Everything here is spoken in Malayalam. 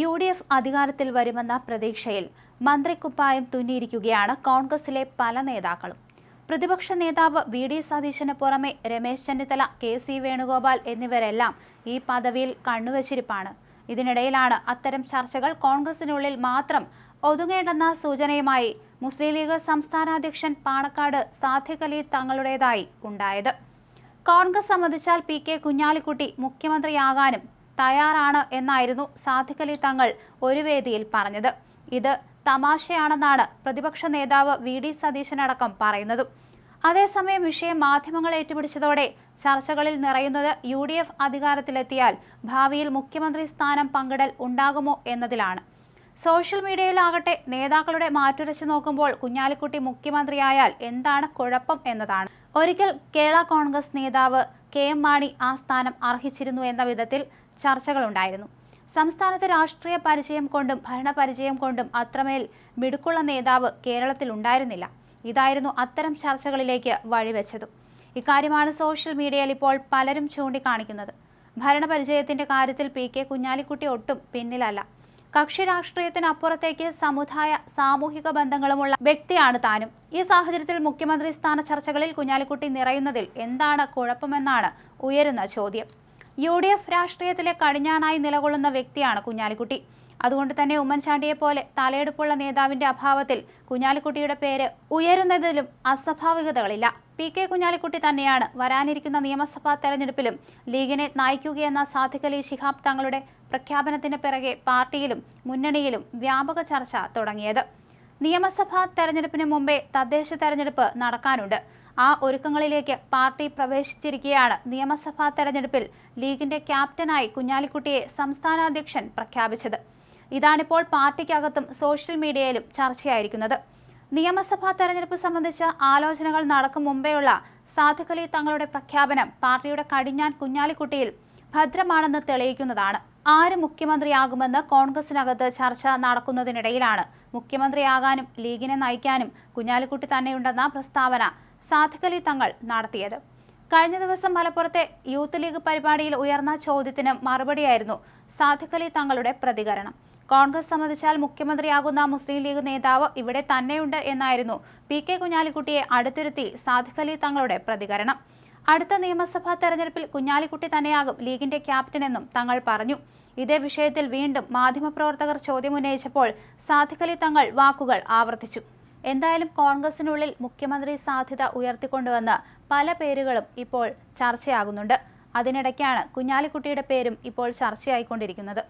യു ഡി എഫ് അധികാരത്തിൽ വരുമെന്ന പ്രതീക്ഷയിൽ മന്ത്രിക്കുപ്പായം തുന്നിയിരിക്കുകയാണ് കോൺഗ്രസിലെ പല നേതാക്കളും. പ്രതിപക്ഷ നേതാവ് വി ഡി സതീശന് പുറമെ രമേശ് ചെന്നിത്തല കെ സി വേണുഗോപാൽ എന്നിവരെല്ലാം ഈ പദവിയിൽ കണ്ണുവച്ചിരിപ്പാണ്. ഇതിനിടയിലാണ് അത്തരം ചർച്ചകൾ കോൺഗ്രസിനുള്ളിൽ മാത്രം ഒതുങ്ങേണ്ടെന്ന സൂചനയുമായി മുസ്ലിം ലീഗ് സംസ്ഥാന അധ്യക്ഷൻ പാണക്കാട് സാദിഖ് അലി തങ്ങളുടേതായി ഉണ്ടായത്. കോൺഗ്രസ് സംബന്ധിച്ചാൽ പി കെ കുഞ്ഞാലിക്കുട്ടി മുഖ്യമന്ത്രിയാകാനും തയ്യാറാണ് എന്നായിരുന്നു അലി തങ്ങൾ ഒരു വേദിയിൽ പറഞ്ഞത്. ഇത് തമാശയാണെന്നാണ് പ്രതിപക്ഷ നേതാവ് വി ഡി സതീശനടക്കം പറയുന്നത്. അതേസമയം വിഷയം മാധ്യമങ്ങൾ ഏറ്റുപിടിച്ചതോടെ ചർച്ചകളിൽ നിറയുന്നത് യു ഡി എഫ് അധികാരത്തിലെത്തിയാൽ ഭാവിയിൽ മുഖ്യമന്ത്രി സ്ഥാനം പങ്കിടൽ ഉണ്ടാകുമോ എന്നതിലാണ്. സോഷ്യൽ മീഡിയയിലാകട്ടെ നേതാക്കളുടെ മാറ്റുരച്ചു നോക്കുമ്പോൾ കുഞ്ഞാലിക്കുട്ടി മുഖ്യമന്ത്രിയായാൽ എന്താണ് കുഴപ്പം എന്നതാണ്. ഒരിക്കൽ കേരള കോൺഗ്രസ് നേതാവ് കെ എം മാണി ആ സ്ഥാനം അർഹിച്ചിരുന്നു എന്ന വിധത്തിൽ ചർച്ചകളുണ്ടായിരുന്നു. സംസ്ഥാനത്ത് രാഷ്ട്രീയ പരിചയം കൊണ്ടും ഭരണപരിചയം കൊണ്ടും അത്രമേൽ മിടുക്കുള്ള നേതാവ് കേരളത്തിൽ ഉണ്ടായിരുന്നില്ല ഇതായിരുന്നു അത്തരം ചർച്ചകളിലേക്ക് വഴിവെച്ചത്. ഇക്കാര്യമാണ് സോഷ്യൽ മീഡിയയിൽ ഇപ്പോൾ പലരും ചൂണ്ടിക്കാണിക്കുന്നത്. ഭരണപരിചയത്തിന്റെ കാര്യത്തിൽ പി കെ കുഞ്ഞാലിക്കുട്ടി ഒട്ടും പിന്നിലല്ല. കക്ഷി രാഷ്ട്രീയത്തിനപ്പുറത്തേക്ക് സമുദായ സാമൂഹിക ബന്ധങ്ങളുമുള്ള വ്യക്തിയാണ് താനും. ഈ സാഹചര്യത്തിൽ മുഖ്യമന്ത്രി സ്ഥാന ചർച്ചകളിൽ കുഞ്ഞാലിക്കുട്ടി നിറയുന്നതിൽ എന്താണ് കുഴപ്പമെന്നാണ് ഉയരുന്ന ചോദ്യം. യു ഡി എഫ് രാഷ്ട്രീയത്തിലെ കടിഞ്ഞാണായി നിലകൊള്ളുന്ന വ്യക്തിയാണ് കുഞ്ഞാലിക്കുട്ടി. അതുകൊണ്ട് തന്നെ ഉമ്മൻചാണ്ടിയെ പോലെ തലയെടുപ്പുള്ള നേതാവിന്റെ അഭാവത്തിൽ കുഞ്ഞാലിക്കുട്ടിയുടെ പേര് ഉയരുന്നതിലും അസ്വാഭാവികതകളില്ല. പി കെ കുഞ്ഞാലിക്കുട്ടി തന്നെയാണ് വരാനിരിക്കുന്ന നിയമസഭാ തെരഞ്ഞെടുപ്പിലും ലീഗിനെ നയിക്കുകയെന്ന സാധിക്കലി ശിഹാബ് തങ്ങളുടെ പ്രഖ്യാപനത്തിന് പിറകെ പാർട്ടിയിലും മുന്നണിയിലും വ്യാപക ചർച്ച തുടങ്ങിയത്. നിയമസഭാ തെരഞ്ഞെടുപ്പിന് മുമ്പേ തദ്ദേശ തെരഞ്ഞെടുപ്പ് നടക്കാനുണ്ട്. ആ ഒരുക്കങ്ങളിലേക്ക് പാർട്ടി പ്രവേശിച്ചിരിക്കുകയാണ് നിയമസഭാ തെരഞ്ഞെടുപ്പിൽ ലീഗിന്റെ ക്യാപ്റ്റനായി കുഞ്ഞാലിക്കുട്ടിയെ സംസ്ഥാന അധ്യക്ഷൻ പ്രഖ്യാപിച്ചത്. ഇതാണിപ്പോൾ പാർട്ടിക്കകത്തും സോഷ്യൽ മീഡിയയിലും ചർച്ചയായിരിക്കുന്നത്. നിയമസഭാ തെരഞ്ഞെടുപ്പ് സംബന്ധിച്ച ആലോചനകൾ നടക്കും മുമ്പെയുള്ള അലി തങ്ങളുടെ പ്രഖ്യാപനം പാർട്ടിയുടെ കടിഞ്ഞാൻ കുഞ്ഞാലിക്കുട്ടിയിൽ ഭദ്രമാണെന്ന് തെളിയിക്കുന്നതാണ്. ആര് മുഖ്യമന്ത്രിയാകുമെന്ന് കോൺഗ്രസിനകത്ത് ചർച്ച നടക്കുന്നതിനിടയിലാണ് മുഖ്യമന്ത്രിയാകാനും ലീഗിനെ നയിക്കാനും കുഞ്ഞാലിക്കുട്ടി തന്നെയുണ്ടെന്ന പ്രസ്താവന അലി തങ്ങൾ നടത്തിയത്. കഴിഞ്ഞ ദിവസം മലപ്പുറത്തെ യൂത്ത് ലീഗ് പരിപാടിയിൽ ഉയർന്ന ചോദ്യത്തിന് മറുപടിയായിരുന്നു സാധുക്കലി തങ്ങളുടെ പ്രതികരണം. കോൺഗ്രസ് സമ്മതിച്ചാൽ മുഖ്യമന്ത്രിയാകുന്ന മുസ്ലിം ലീഗ് നേതാവ് ഇവിടെ തന്നെയുണ്ട് എന്നായിരുന്നു പി കെ കുഞ്ഞാലിക്കുട്ടിയെ അടുത്തിരുത്തി സാധുക്കലി തങ്ങളുടെ പ്രതികരണം. അടുത്ത നിയമസഭാ തെരഞ്ഞെടുപ്പിൽ കുഞ്ഞാലിക്കുട്ടി തന്നെയാകും ലീഗിന്റെ ക്യാപ്റ്റനെന്നും തങ്ങൾ പറഞ്ഞു. ഇതേ വിഷയത്തിൽ വീണ്ടും മാധ്യമപ്രവർത്തകർ ചോദ്യമുന്നയിച്ചപ്പോൾ സാധുക്കലി തങ്ങൾ വാക്കുകൾ ആവർത്തിച്ചു. എന്തായാലും കോൺഗ്രസിനുള്ളിൽ മുഖ്യമന്ത്രി സാധ്യത ഉയർത്തിക്കൊണ്ടുവന്ന പല പേരുകളും ഇപ്പോൾ ചർച്ചയാകുന്നുണ്ട്. അതിനിടയ്ക്കാണ് കുഞ്ഞാലിക്കുട്ടിയുടെ പേരും ഇപ്പോൾ ചർച്ചയായിക്കൊണ്ടിരിക്കുന്നത്.